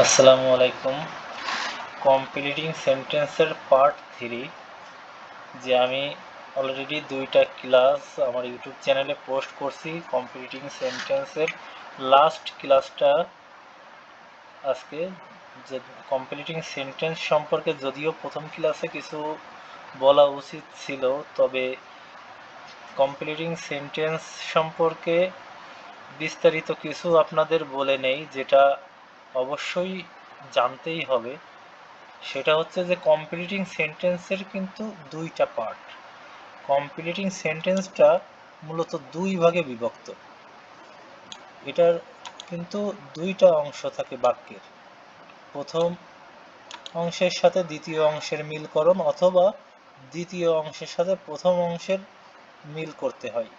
আসসালামু আলাইকুম। কমপ্লিটিং সেন্টেন্সের পার্ট থ্রি যে আমি অলরেডি দুইটা ক্লাস আমার ইউটিউব চ্যানেলে পোস্ট করছি কমপ্লিটিং সেন্টেন্সের লাস্ট ক্লাসটা আজকে যে কমপ্লিটিং সেন্টেন্স সম্পর্কে যদিও প্রথম ক্লাসে কিছু বলা উচিত ছিল, তবে কমপ্লিটিং সেন্টেন্স সম্পর্কে বিস্তারিত কিছু আপনাদের বলে নেই, যেটা অবশ্যই জানতেই হবে। সেটা হচ্ছে যে কমপ্লিটিং সেন্টেন্সের কিন্তু দুইটা পার্ট কমপ্লিটিং সেন্টেন্সটা মূলত দুই ভাগে বিভক্ত। এটার কিন্তু দুইটা অংশ থাকে বাক্যের। প্রথম অংশের সাথে দ্বিতীয় অংশের মিলকরণ অথবা দ্বিতীয় অংশের সাথে প্রথম অংশের মিল করতে হয়।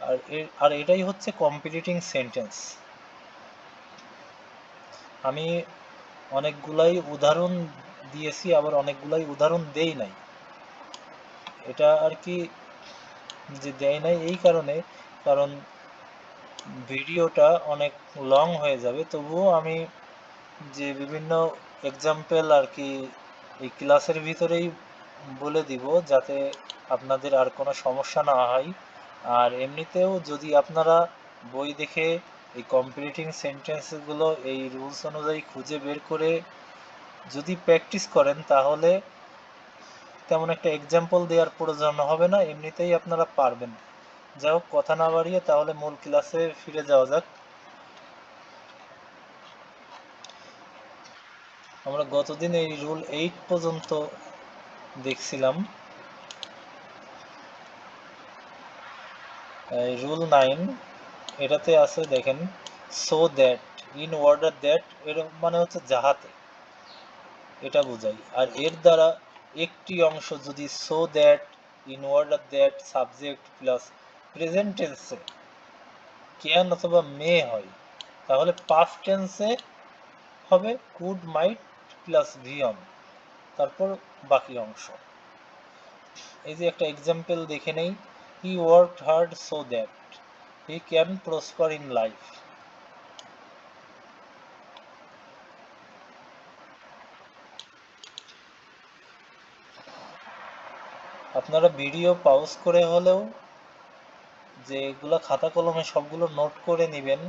আর আর এটাই হচ্ছে কমপ্লিটিং সেন্টেন্স আমি অনেকগুলাই উদাহরণ দিয়েছি, আবার অনেকগুলাই উদাহরণ দেই নাই। এটা আর কি যে দেয় নাই এই কারণে, কারণ ভিডিওটা অনেক লং হয়ে যাবে। তবুও আমি যে বিভিন্ন এক্সাম্পল আর কি এই ক্লাসের ভিতরেই বলে দিব, যাতে আপনাদের আর কোনো সমস্যা না হয়। আর এমনিতেও যদি আপনারা বই দেখে এই কমপ্লিটিং সেন্টেন্সগুলো এই রুলস অনুযায়ী খুঁজে বের করে যদি প্র্যাকটিস করেন, তাহলে তেমন একটা এক্সাম্পল দেওয়ার প্রয়োজন হবে না, এমনিতেই আপনারা পারবেন। যাই হোক, কথা না বাড়িয়ে তাহলে মূল ক্লাসে ফিরে যাওয়া যাক। আমরা গতদিন এই রুল এইট পর্যন্ত দেখছিলাম। রুল নাইন এটাতে আছে দেখেন so that in order that এর মানে হচ্ছে যাহাতে। এটা বোঝাই। আর এর দ্বারা একটি অংশ যদি so that in order that subject plus present টেন্সে ক্যান অথবা মে হয়, তাহলে পাস্ট টেন্সে হবে কুড মাইট প্লাস ভিয়ন তারপর বাকি অংশ। এই যে একটা এক্সাম্পল দেখে নেই he work hard so that he can prosper in life আপনারা ভিডিও পাউজ করে হলেও যে এগুলো খাতা কলমে সবগুলো নোট করে নেবেন।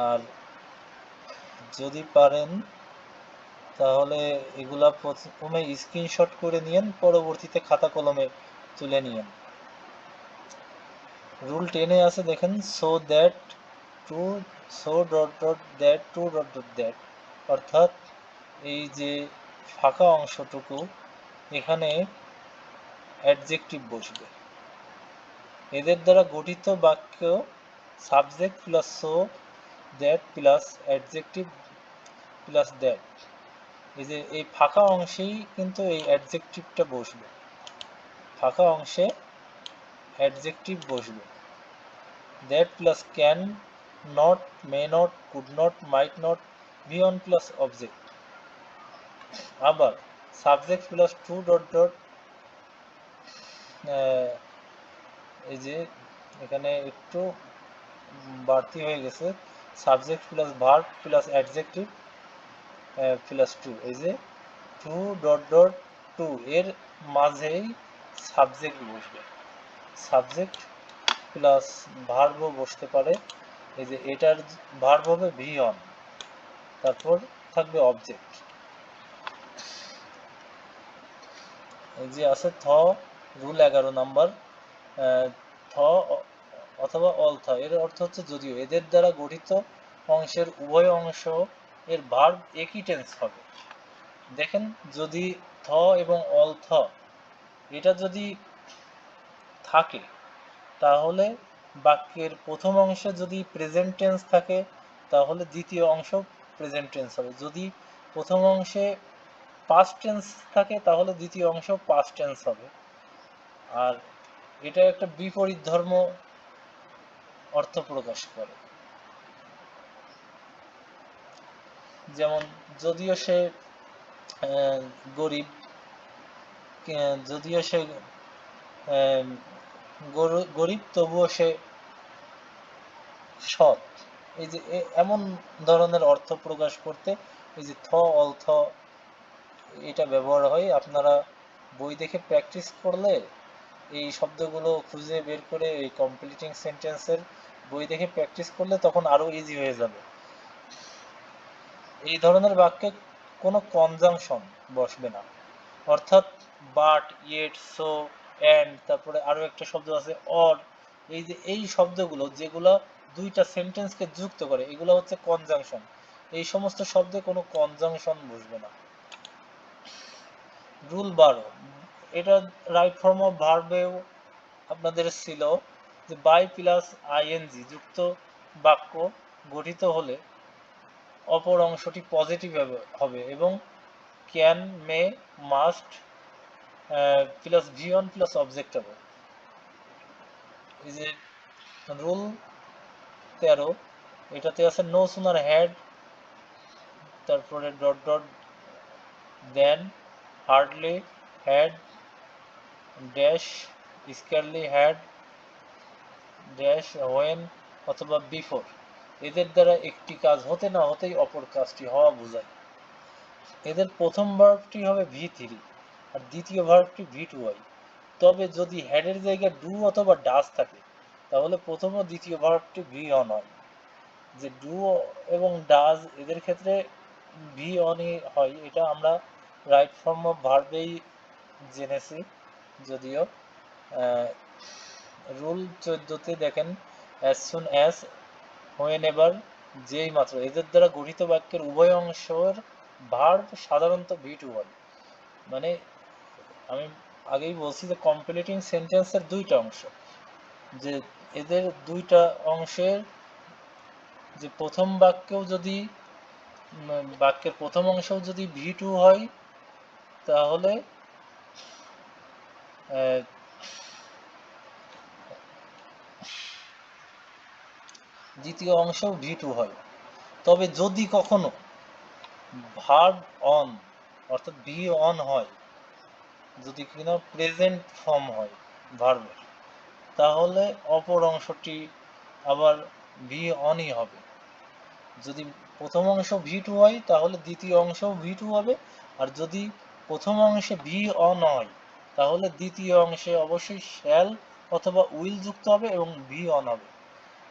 আর যদি পারেন, তাহলে এগুলা প্রথমে স্ক্রিনশট করে নিয়েন, পরবর্তীতে খাতা কলমে তুলে নিয়েন। রুল টেনে আছে, দেখেন so that to so dot dot that to dot dot that অর্থাৎ এই যে ফাঁকা অংশটুকু, এখানে অ্যাডজেক্টিভ বসবে। এদের দ্বারা গঠিত বাক্য subject plus so that plus adjective plus that এই যে এই ফাঁকা অংশেই কিন্তু এই অ্যাডজেক্টিভটা বসবে। ফাঁকা অংশে অ্যাডজেক্টিভ বসবে। That plus can not may not could not might not on plus object আবার subject plus to dot dot এই যে এখানে একটু বাড়তি হয়ে গেছে। Subject plus verb plus adjective plus to এই যে টু ডট ডট টু এর মাঝেই সাবজেক্ট বসবে। সাবজেক্ট প্লাস ভার্বও বসতে পারে। এই যে এটার ভার্ব হবে ভি অন, তারপর থাকবে অবজেক্ট। এই যে আছে থ, রুল এগারো নাম্বার। থ অথবা অল থ, এর অর্থ হচ্ছে যদিও এদের দ্বারা গঠিত অংশের উভয় অংশ এর ভার্ব একই টেন্স হবে। দেখেন, যদি থ এবং অল থ, এটা যদি থাকে, তাহলে বাক্যের প্রথম অংশে যদি প্রেজেন্ট টেন্স থাকে, তাহলে দ্বিতীয় অংশ প্রেজেন্ট টেন্স হবে। যদি প্রথম অংশে পাস্ট টেন্স থাকে, তাহলে দ্বিতীয় অংশ পাস্ট টেন্স হবে। আর এটা একটা বিপরীত ধর্ম অর্থ প্রকাশ করে। যেমন, যদিও সে গরিব যদিও সে গরিব তবুও সে সৎ। এই যে এমন ধরনের অর্থ প্রকাশ করতে এই যে থ অল থ এটা ব্যবহার হয়। আপনারা বই দেখে প্র্যাকটিস করলে এই শব্দগুলো খুঁজে বের করে এই কমপ্লিটিং সেন্টেন্সের বই দেখে প্র্যাকটিস করলে তখন আরও ইজি হয়ে যাবে। এই ধরনের বাক্যে কোনো কনজাংশন বসবে না। অর্থাৎ বাট ইয়েট সো অ্যান্ড তারপরে আরও একটা শব্দ আছে অর এই যে এই শব্দগুলো যেগুলো দুইটা সেন্টেন্সকে যুক্ত করে, এগুলো হচ্ছে কনজাংশন এই সমস্ত শব্দে কোনো কনজাংশন বসবে না। রুল বারো, এটা রাইট ফর্ম অফ ভার্বেও আপনাদের ছিল যে বাই প্লাস আইএনজি যুক্ত বাক্য গঠিত হলে অপর অংশটি পজিটিভ হবে এবং can may must be one plus object হবে। এই যে রুল তেরো, এটাতে আছে নো সুনার হ্যাড তারপরে dot dot then hardly had dash scarcely had dash when অথবা বিফোর এদের দ্বারা একটি কাজ হতে না হতেই অপর কাজটি হওয়া বোঝায়। এদের প্রথম ভার্বটি হবে ভি থ্রি আর দ্বিতীয় ভার্বটি ভি টু হয় তবে যদি হ্যাডের জায়গায় ডু অথবা ডাস থাকে, তাহলে প্রথম ও দ্বিতীয় ভার্বটি ভি অন হয়। যে ডু এবং ডাজ এদের ক্ষেত্রে ভি অনই হয়, এটা আমরা রাইট ফর্ম অফ ভার্বেই জেনেছি। যদিও রুল চোদ্দতে দেখেন অ্যাজ সুন অ্যাজ হোয়েন এবার যেই মাত্র, এদের দ্বারা গঠিত বাক্যের উভয় অংশের ভার্ব সাধারণত ভি টু হয় মানে আমি আগেই বলছি যে কমপ্লিটিং সেন্টেন্সের দুইটা অংশ। যে এদের দুইটা অংশের যে প্রথম বাক্যেও যদি বাক্যের প্রথম অংশেও যদি ভি টু হয়, তাহলে দ্বিতীয় অংশেও ভি টু হয়। তবে যদি কখনো ভার্ব অন অর্থাৎ ভি অন হয় যদি কিনা প্রেজেন্ট ফর্ম হয় ভার্বের তাহলে অপর অংশটি আবার ভি অনই হবে। যদি প্রথম অংশ ভি টু হয়, তাহলে দ্বিতীয় অংশও ভি টু হবে। আর যদি প্রথম অংশে ভি অন হয়, তাহলে দ্বিতীয় অংশে অবশ্যই শ্যাল অথবা উইল যুক্ত হবে এবং ভি অন হবে।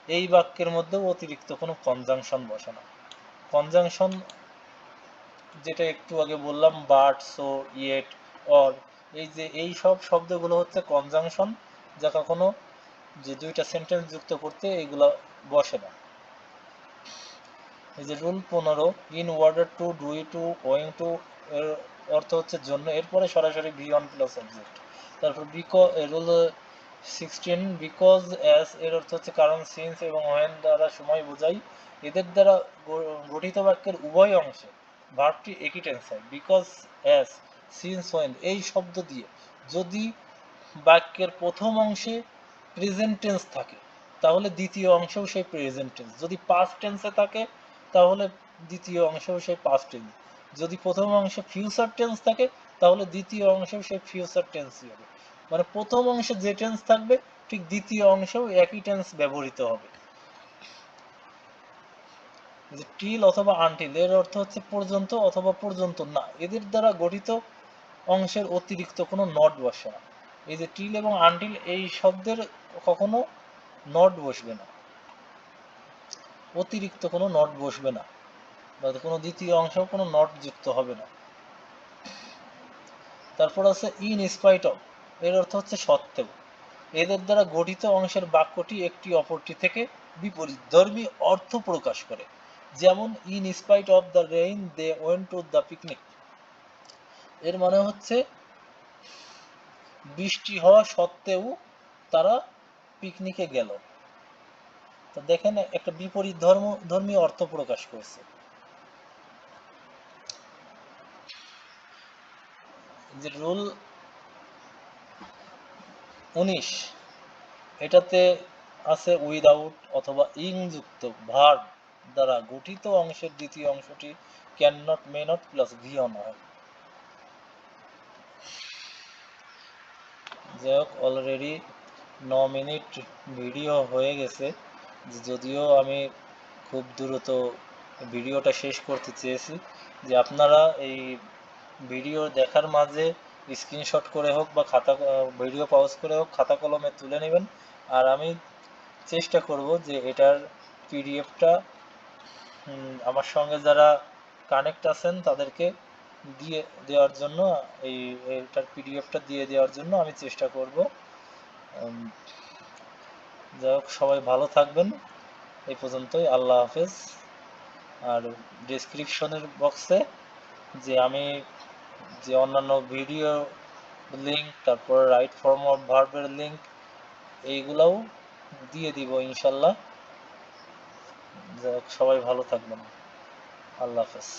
এই বাক্যের মধ্যেও অতিরিক্ত কোনো কনজাংশন বসে না। কনজাংশন যেটা একটু আগে বললাম বাট সো ইয়েট অর এই যে, এই সব শব্দগুলো হচ্ছে কনজাংশন যা কখনো যে দুইটা সেন্টেন্স যুক্ত করতে এগুলো বসে না। এই যে রুল পনেরো in order to do to ing to এর অর্থ হচ্ছে জন্য, এরপরে সরাসরি ভি অন প্লাস অবজেক্ট তারপর বিকো রুল সিক্সটিন বিকজ অ্যাস এর অর্থ হচ্ছে কারণ সিন্স এবং হোয়েন দ্বারা সময় বোঝাই। এদের দ্বারা গঠিত বাক্যের উভয় অংশে ভার্বটি একই টেন্স হয়। বিকজ অ্যাস সিন্স হোয়েন এই শব্দ দিয়ে যদি বাক্যের প্রথম অংশে প্রেজেন্ট টেন্স থাকে, তাহলে দ্বিতীয় অংশেও সেই প্রেজেন্ট টেন্স যদি পাস্ট টেন্সে থাকে, তাহলে দ্বিতীয় অংশেও সেই পাস্ট টেন্স যদি প্রথম অংশে ফিউচার টেন্স থাকে, তাহলে দ্বিতীয় অংশেও সেই ফিউচার টেন্সই হবে। মানে প্রথম অংশে যে টেন্স থাকবে, ঠিক দ্বিতীয় অংশেও একই টেন্স ব্যবহৃত হবে। যে টিল অথবা আনটিল এর অর্থ হচ্ছে পর্যন্ত অথবা পর্যন্ত না। এদের দ্বারা গঠিত অংশের অতিরিক্ত কোনো নট বসে না। এই যে টিল এবং আনটিল এই শব্দের কখনো নট বসবে না। অতিরিক্ত কোনো নট বসবে না। বা কোনো দ্বিতীয় অংশেও কোনো নট যুক্ত হবে না। তারপর আছে ইন স্পাইট অফ এর অর্থ হচ্ছে সত্ত্বেও। এদের দ্বারা গঠিত অংশের বাক্যটি একটি অপরটি থেকে বিপরীত। ধর্মী অর্থ প্রকাশ করে। যেমন in spite of the rain they went to the picnic এর মানে হচ্ছে বৃষ্টি হওয়া সত্ত্বেও তারা পিকনিকে গেল। তো দেখেন একটা বিপরীত ধর্ম, ধর্মীয় অর্থ প্রকাশ করছে। যে রুল উনিশ, এটাতে আছে উইদাউট অথবা ইং যুক্ত ভার্ব দ্বারা গঠিত অংশের দ্বিতীয় অংশটি can not may not plus V on হয়। যাই হোক অলরেডি ন মিনিট ভিডিও হয়ে গেছে, যদিও আমি খুব দ্রুত ভিডিওটা শেষ করতে চেয়েছি, যে আপনারা এই ভিডিও দেখার মাঝে স্ক্রিনশট করে হোক বা খাতা ভিডিও পাউজ করে হোক, খাতা কলমে তুলে নেবেন। আর আমি চেষ্টা করব যে এটার পিডিএফটা আমার সঙ্গে যারা কানেক্ট আছেন তাদেরকে দিয়ে দেওয়ার জন্য, এই, এটার পিডিএফটা দিয়ে দেওয়ার জন্য আমি চেষ্টা করব। যাই হোক, সবাই ভালো থাকবেন। এই পর্যন্তই, আল্লাহ হাফেজ। আর ডিসক্রিপশনের বক্সে যে আমি যে অন্যান্য ভিডিও লিঙ্ক তারপর রাইট ফর্ম অফ ভার্বের লিঙ্ক এইগুলাও দিয়ে দিব, ইনশাল্লাহ। যাই সবাই ভালো থাকবেন। আল্লাহ হাফেজ।